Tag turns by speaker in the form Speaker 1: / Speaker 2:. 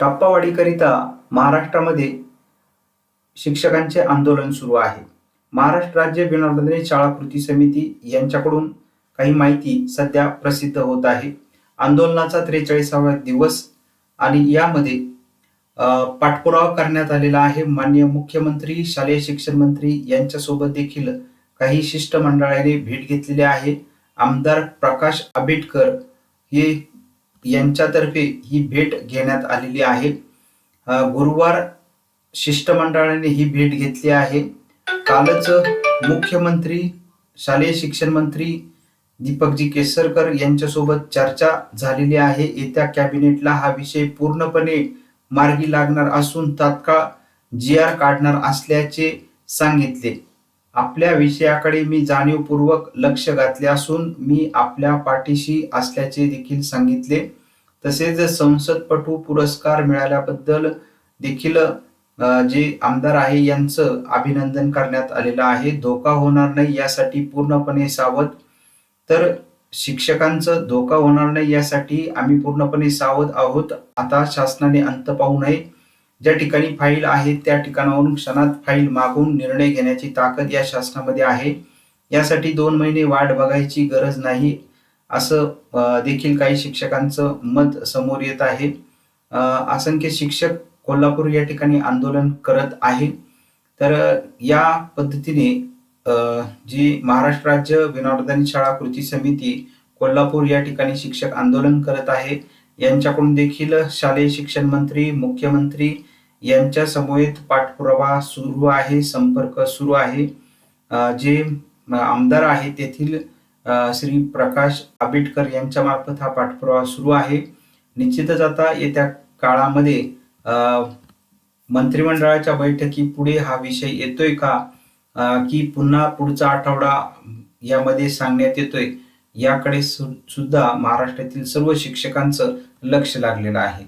Speaker 1: टप्पावाढीकरिता महाराष्ट्रामध्ये शिक्षकांचे आंदोलन सुरू आहे. महाराष्ट्र राज्य विनोदनी शाळा कृती समिती यांच्याकडून काही माहिती सध्या प्रसिद्ध होत आहे. आंदोलनाचा त्रेचाळीसावा दिवस आणि यामध्ये पाठपुरावा करण्यात आलेला आहे. माननीय मुख्यमंत्री शालेय शिक्षण मंत्री यांच्यासोबत देखील काही शिष्टमंडळाने भेट घेतलेली आहे. आमदार प्रकाश आंबेडकर हे यांच्यातर्फे ही भेट घेण्यात आलेली आहे. गुरुवार शिष्टमंडळाने ही भेट घेतली आहे. कालच मुख्यमंत्री शालेय शिक्षण मंत्री दीपकजी केसरकर यांच्यासोबत चर्चा झालेली आहे. येत्या कॅबिनेटला हा विषय पूर्णपणे मार्गी लागणार असून तात्काळ जी आर काढणार असल्याचे सांगितले. आपल्या विषयाकडे मी जाणीवपूर्वक लक्ष घातले असून मी आपल्या पाठीशी असल्याचे देखील सांगितले. तसेच संसदपटू पुरस्कार मिळाल्याबद्दल देखील जे आमदार आहे यांचं अभिनंदन करण्यात आलेलं आहे. धोका होणार नाही यासाठी पूर्णपणे सावध. तर शिक्षकांचं धोका होणार नाही यासाठी आम्ही पूर्णपणे सावध आहोत. आता शासनाने अंत पाहू नये. ज्या ठिकाणी फाईल आहे त्या ठिकाणावरून क्षणात फाईल मागून निर्णय घेण्याची ताकद या शासनामध्ये आहे. यासाठी दोन महिने वाट बघायची गरज नाही असं देखील काही शिक्षकांचं मत समोर येत आहे. असंख्य शिक्षक कोल्हापूर या ठिकाणी आंदोलन करत आहे. तर या पद्धतीने जी महाराष्ट्र राज्य विनोदन शाळा कृती समिती कोल्हापूर या ठिकाणी शिक्षक आंदोलन करत आहे यांच्याकडून देखील शालेय शिक्षण मंत्री मुख्यमंत्री यांच्या समवेत पाठपुरावा सुरू आहे संपर्क सुरू आहे. जे आमदार आहे तेथील श्री प्रकाश आंबेडकर यांच्या मार्फत हा पाठपुरावा सुरू आहे. निश्चितच आता येत्या काळामध्ये मंत्रिमंडळाच्या बैठकी पुढे हा विषय येतोय का? की पुन्हा पुढचा आठवडा यामध्ये सांगण्यात येतोय. याकडे सु- सुद्धा महाराष्ट्रातील सर्व शिक्षकांचं लक्ष लागलेलं आहे.